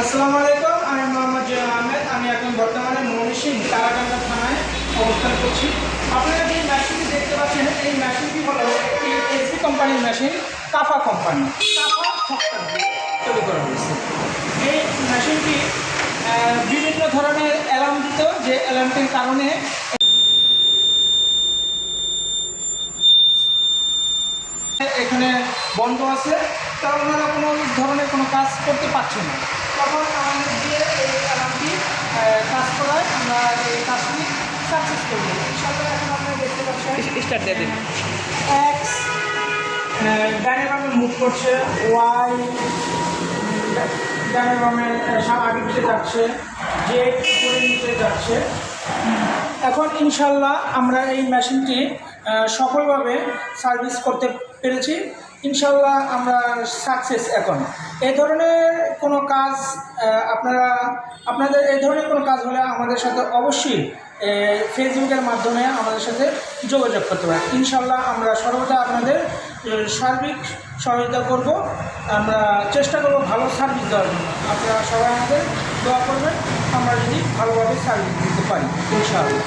আসসালামু আলাইকুম, আমি মোহাম্মদ জয়া আহমেদ। আমি এখন বর্তমানে মনীষী তারাকান্দা থানায় অবস্থান করছি। আপনারা যে মেশিনটি দেখতে পাচ্ছেন, এই মেশিনটি হলো এসি কোম্পানির মেশিন কাফা কোম্পানি তৈরি করা হয়েছে। এই মেশিনটি বিভিন্ন ধরনের অ্যালার্ম দিত, যে অ্যালার্মটির কারণে এখানে বন্ধ আছে। তা ওনারা কোনো ধরনের কাজ করতে পারছে না। তখন আমাদের দিয়ে এই অ্যালার্মটি কাজ করায় আমরা এই কাজটি সাকসেস করি ইনশাআল্লাহ এখন আপনারা দেখতে পাচ্ছেন। স্টার্ট দিয়ে দিন। এক্স ডানে বামে মুভ করছে। ওয়াই ডানে বামে আগে পিছিয়ে যাচ্ছে। জেড উপরে নিচে যাচ্ছে। এখন ইনশাল্লাহ আমরা এই মেশিনটি সফলভাবে সার্ভিস করতে পেরেছি। ইনশাল্লাহ আমরা সাকসেস এখন। এই ধরনের কোনো কাজ আপনারা, আপনাদের এই ধরনের কোনো কাজ হলে আমাদের সাথে অবশ্যই ফেসবুকের মাধ্যমে আমাদের সাথে যোগাযোগ করতে পারেন। ইনশাল্লাহ আমরা সর্বদা আপনাদের সার্বিক সহযোগিতা করব। আমরা চেষ্টা করব ভালো সার্ভিস দেওয়ার জন্য। আপনারা সবাই আমাদের দোয়া করবেন। আমরা যদি ভালোভাবে সার্ভিস দিতে পারি, ইনশাআল্লাহ।